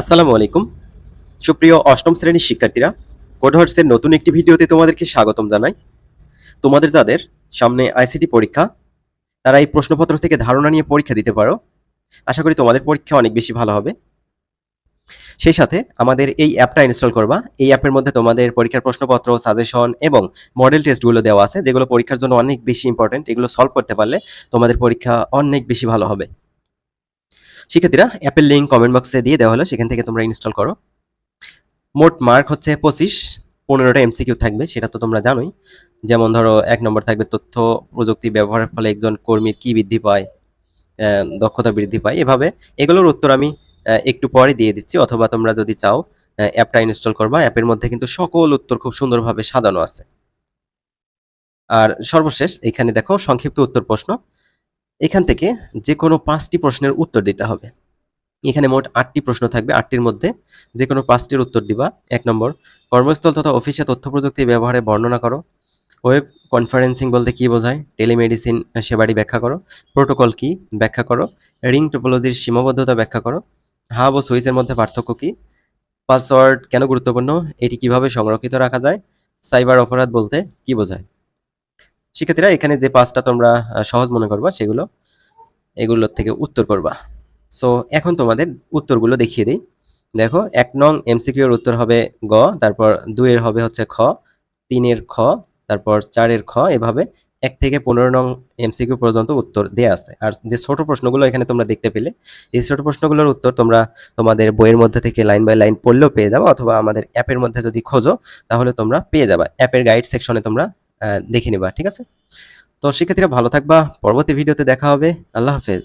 আসসালামু আলাইকুম। সুপ্রিয় অষ্টম শ্রেণির শিক্ষার্থীরা কোডহার্সের নতুন একটি ভিডিওতে তোমাদেরকে স্বাগতম জানাই। তোমাদের যাদের সামনে আইসিটি পরীক্ষা, তারা এই প্রশ্নপত্র থেকে ধারণা নিয়ে পরীক্ষা দিতে পারো। আশা করি তোমাদের পরীক্ষা অনেক বেশি ভালো হবে। সেই সাথে আমাদের এই অ্যাপটা ইনস্টল করবা। এই অ্যাপের মধ্যে তোমাদের পরীক্ষার প্রশ্নপত্র, সাজেশন এবং মডেল টেস্টগুলো দেওয়া আছে, যেগুলো পরীক্ষার জন্য অনেক বেশি ইম্পর্টেন্ট এগুলো সলভ করতে পারলে তোমাদের পরীক্ষা অনেক বেশি ভালো হবে। শিক্ষার্থীরা অ্যাপের লিঙ্ক কমেন্ট বক্সে দিয়ে দেওয়া হলো, সেখান থেকে তোমরা ইনস্টল করো। মোট মার্ক হচ্ছে পঁচিশ, পনেরোটা এমসিকিউ থাকবে, সেটা তো তোমরা জানোই। যেমন ধরো, এক নম্বর থাকবে তথ্য, প্রযুক্তি ব্যবহারের ফলে একজন কর্মীর কি বৃদ্ধি পায় দক্ষতা বৃদ্ধি পায়, এভাবে এগুলোর উত্তর আমি একটু পরে দিয়ে দিচ্ছি, অথবা তোমরা যদি চাও অ্যাপটা ইনস্টল করবা। অ্যাপের মধ্যে কিন্তু সকল উত্তর খুব সুন্দরভাবে সাজানো আছে। আর সর্বশেষ, এখানে দেখো, সংক্ষিপ্ত উত্তর প্রশ্ন। এখান থেকে যে কোনো পাঁচটি প্রশ্নের উত্তর দিতে হবে। এখানে মোট আটটি প্রশ্ন থাকবে, আটটির মধ্যে যে কোনো পাঁচটির উত্তর দিবা। এক নম্বর, কর্মস্থল তথা অফিসে তথ্য প্রযুক্তি ব্যবহারে বর্ণনা করো। ওয়েব কনফারেন্সিং বলতে কি বোঝায়? টেলিমেডিসিন সেবাটি ব্যাখ্যা করো। প্রোটোকল কি? ব্যাখ্যা করো। রিং টোপোলজির সীমাবদ্ধতা ব্যাখ্যা করো। হাব ও সুইচের মধ্যে পার্থক্য কি? পাসওয়ার্ড কেন গুরুত্বপূর্ণ? এটি কীভাবে সংরক্ষিত রাখা যায়? সাইবার অপরাধ বলতে কি বোঝায়? শিক্ষার্থীরা, এখানে যে পাঁচটা তোমরা সহজ মনে করবা, সেগুলো, এগুলোর থেকে উত্তর করবা। সো এখন তোমাদের উত্তরগুলো দেখিয়ে দিই। দেখো, এক নং এমসিকিউ এর উত্তর হবে গ, তারপর দুইয়ের হবে হচ্ছে খ তিনের খ, তারপর চারের খ, এভাবে এক থেকে পনেরো নং এমসিকিউ পর্যন্ত উত্তর দেয়া আছে। আর যে ছোট প্রশ্নগুলো এখানে তোমরা দেখতে পেলে, এই ছোট প্রশ্নগুলোর উত্তর তোমরা তোমাদের বইয়ের মধ্যে থেকে লাইন বাই লাইন পড়লেও পেয়ে যাবে, অথবা আমাদের অ্যাপের মধ্যে যদি খোঁজো, তাহলে তোমরা পেয়ে যাবে। অ্যাপের গাইড সেকশনে তোমরা দেখে নিবা ঠিক আছে? তো শিক্ষার্থীরা ভালো থাকবা পরবর্তী ভিডিওতে দেখা হবে। আল্লাহ হাফেজ।